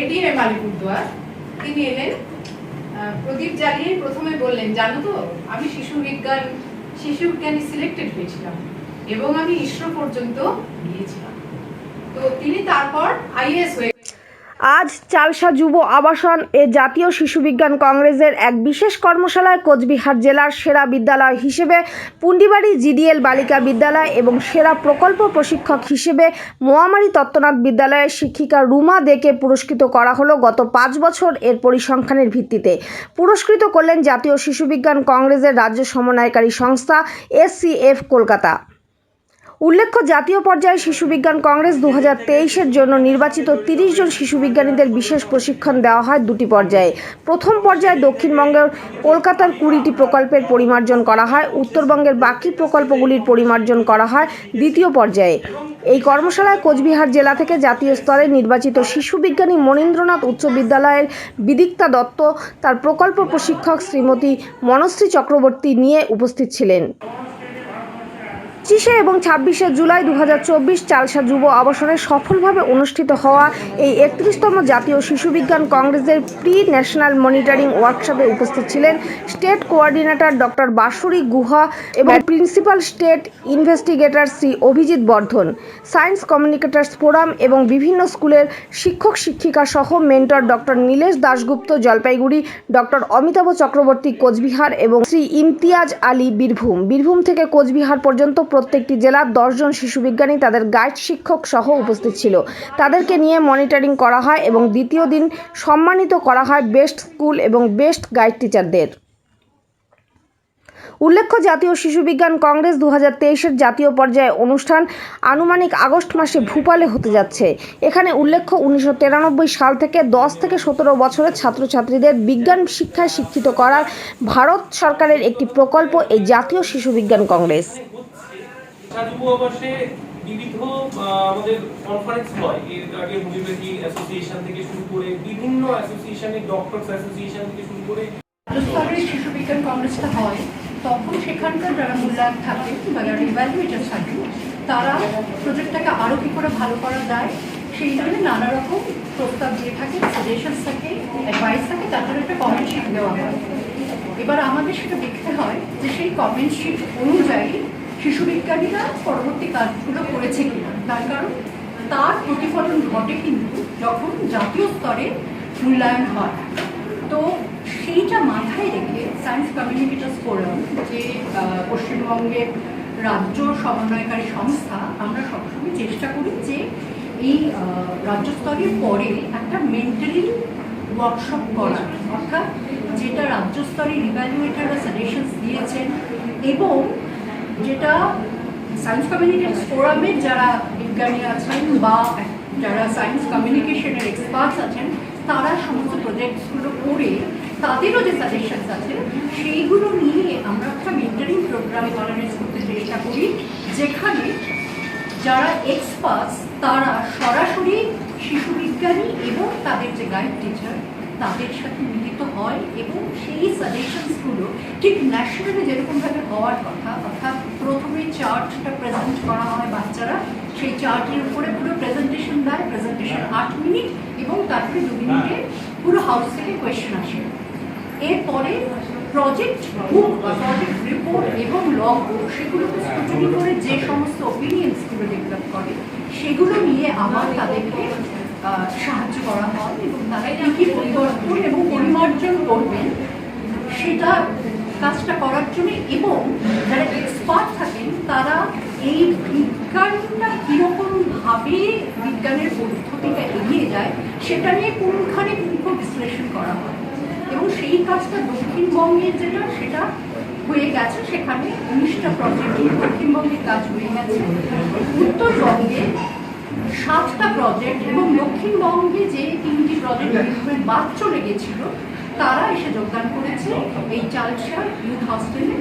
ADM Alipurduar তিনি এলেন প্রদীপ জ্বালিয়ে প্রথমে বললেন, জানো তো, আমি শিশু বিজ্ঞান, শিশু বিজ্ঞানে সিলেক্টেড হয়েছিলাম এবং আমি ইসরো পর্যন্ত গিয়েছিলাম। তো তিনি তারপর আইএস হয়ে আজ চালসা যুব আবাসন এ জাতীয় শিশু বিজ্ঞান কংগ্রেসের এক বিশেষ কর্মশালায় কোচবিহার জেলার সেরা বিদ্যালয় হিসেবে, পুন্ডিবাড়ি জিডিএল বালিকা বিদ্যালয় এবং সেরা প্রকল্প প্রশিক্ষক হিসেবে মোয়ামারি তত্ত্বনাথ বিদ্যালয়ের শিক্ষিকা রুমা দেকে পুরস্কৃত করা হলো গত পাঁচ বছর এর পরিসংখ্যানের ভিত্তিতে। পুরস্কৃত করলেন জাতীয় শিশু বিজ্ঞান কংগ্রেসের রাজ্য সমন্বয়কারী সংস্থা এসসিএফ কলকাতা। উল্লেখ্য, জাতীয় পর্যায়ে শিশু বিজ্ঞান কংগ্রেস দু হাজার তেইশের জন্য নির্বাচিত তিরিশ জন শিশু বিজ্ঞানীদের বিশেষ প্রশিক্ষণ দেওয়া হয় দুটি পর্যায়ে। প্রথম পর্যায়ে দক্ষিণবঙ্গের কলকাতার কুড়িটি প্রকল্পের পরিমার্জন করা হয়, উত্তরবঙ্গের বাকি প্রকল্পগুলির পরিমার্জন করা হয় দ্বিতীয় পর্যায়ে। এই কর্মশালায় কোচবিহার জেলা থেকে জাতীয় স্তরে নির্বাচিত শিশু বিজ্ঞানী মনীন্দ্রনাথ উচ্চ বিদ্যালয়ের বিদিক্তা দত্ত, তার প্রকল্প প্রশিক্ষক শ্রীমতী মনশ্রী চক্রবর্তী নিয়ে উপস্থিত ছিলেন। পঁচিশে এবং ছাব্বিশে জুলাই দু হাজার চব্বিশ চালসা যুব আবাসনে সফলভাবে অনুষ্ঠিত হওয়া এই একত্রিশতম জাতীয় শিশু বিজ্ঞান কংগ্রেসের প্রি ন্যাশনাল মনিটরিং ওয়ার্কশপে উপস্থিত ছিলেন state coordinator doctor Basuri Guha এবং principal state investigator Shri Abhijit Bardhan, science communicators forum এবং বিভিন্ন স্কুলের শিক্ষক শিক্ষিকা সহ mentor doctor Nilesh Dasgupta, Jalpaiguri doctor Amitabha Chakraborty Coochbehar এবং শ্রী ইমতিয়াজ আলী বীরভূম। বীরভূম থেকে কোচবিহার পর্যন্ত প্রত্যেকটি জেলার দশজন শিশু বিজ্ঞানী তাদের গাইড শিক্ষক সহ উপস্থিত ছিল। তাদেরকে নিয়ে মনিটরিং করা হয় এবং দ্বিতীয় দিন সম্মানিত করা হয় বেস্ট স্কুল এবং বেস্ট গাইড টিচারদের। উল্লেখ্য, জাতীয় শিশু বিজ্ঞান কংগ্রেস দু হাজার জাতীয় পর্যায়ে অনুষ্ঠান আনুমানিক আগস্ট মাসে ভূপালে হতে যাচ্ছে। এখানে উল্লেখ্য, উনিশশো তিরানব্বই সাল থেকে দশ থেকে সতেরো বছরের ছাত্রছাত্রীদের বিজ্ঞান শিক্ষায় শিক্ষিত করার ভারত সরকারের একটি প্রকল্প, এই জাতীয় শিশু বিজ্ঞান কংগ্রেস। যুব আবাসে বিবিধ আমাদের কনফারেন্স হয়। এর আগে হোমিওপ্যাথি অ্যাসোসিয়েশন থেকে শুরু করে বিভিন্ন অ্যাসোসিয়েশনে ডক্টরস অ্যাসোসিয়েশন থেকে শুরু করে স্তরের শিশু বিজ্ঞান কংগ্রেসটা হয়, তখন সেখানকার যারা মূল্যায়ন থাকেন বা যারা ইভ্যালুয়েটার থাকেন তারা প্রজেক্টটাকে আরও কী করে ভালো করা যায়, সেই জন্য নানা রকম প্রস্তাব দিয়ে থাকে সাজেশনস থাকে অ্যাডভাইস থাকে তারপরে একটা কমেন্ট শিট দেওয়া হয়। এবার আমাদের সেটা দেখতে হয় যে সেই কমেন্ট শিট অনুযায়ী শিশু বিজ্ঞানীরা পরবর্তী কাজগুলো করেছে কিনা। তার কারণ, তার প্রতিফলন ঘটে কিন্তু যখন জাতীয় স্তরে মূল্যায়ন হয়। তো সেইটা মাথায় রেখে সায়েন্স কমিউনিকেটার্স ফোরাম যে পশ্চিমবঙ্গের রাজ্য সমন্বয়কারী সংস্থা, আমরা সবসময় চেষ্টা করি যে এই রাজ্য স্তরের পরে একটা মেন্টালি ওয়ার্কশপ করা, অর্থাৎ যেটা রাজ্য স্তরের ইভ্যালুয়েটাররা সাজেশনস দিয়েছেন এবং যেটা সায়েন্স কমিউনিকেশন ফোরামের যারা বিজ্ঞানী আছেন বা যারা সায়েন্স কমিউনিকেশনের এক্সপার্টস আছেন, তারা সমস্ত প্রজেক্টসগুলো করে তাদেরও যে সাজেশনস আছে, সেইগুলো নিয়ে আমরা একটা মেন্টারিং প্রোগ্রাম অর্গানাইজ করতে চেষ্টা করি, যেখানে যারা এক্সপার্টস তারা সরাসরি শিশু বিজ্ঞানী এবং তাদের যে গাইড টিচার তাদের সাথে মিলিত হয় এবং সেই সাজেশনসগুলো ঠিক ন্যাশনালি যেরকমভাবে হওয়ার কথা অর্থাৎ প্রথমে চার্টটা প্রেজেন্ট করা হয় বাচ্চারা সেই চার্টের উপরে পুরো প্রেজেন্টেশন দেয় প্রেজেন্টেশন আট মিনিট এবং তারপরে দু মিনিটে পুরো হাউস থেকে কোয়েশ্চেন আসে। এরপরে প্রজেক্ট বুক বা প্রজেক্ট রিপোর্ট এবং লগ বুক সেগুলোকে স্ক্রুটিনি করে যে সমস্ত ওপিনিয়ন্সগুলো ডেভেলপ করে সেগুলো নিয়ে আবার তাদেরকে সাহায্য করা হয় এবং তারা কী কী পরিবর্তন এবং পরিমার্জন করবেন, সেটা কাজটা করার জন্য এবং যারা এক্সপার্ট থাকেন, তারা এই বিজ্ঞানটা কীরকমভাবে বিজ্ঞানের পদ্ধতিটা এগিয়ে যায়, সেটা নিয়ে কোনখানে পুঙ্খ বিশ্লেষণ করা হয়। এবং সেই কাজটা দক্ষিণবঙ্গের যেটা, সেটা হয়ে গেছে, সেখানে উনিশটা প্রজেক্ট দক্ষিণবঙ্গের কাজ হয়ে গেছে। উত্তরবঙ্গে সাতটা প্রজেক্ট এবং দক্ষিণবঙ্গে যে তিনটি প্রজেক্ট বাদ চলে গেছিল তারা এসে যোগদান করেছে। এই চালসা ইউথ হস্টেলে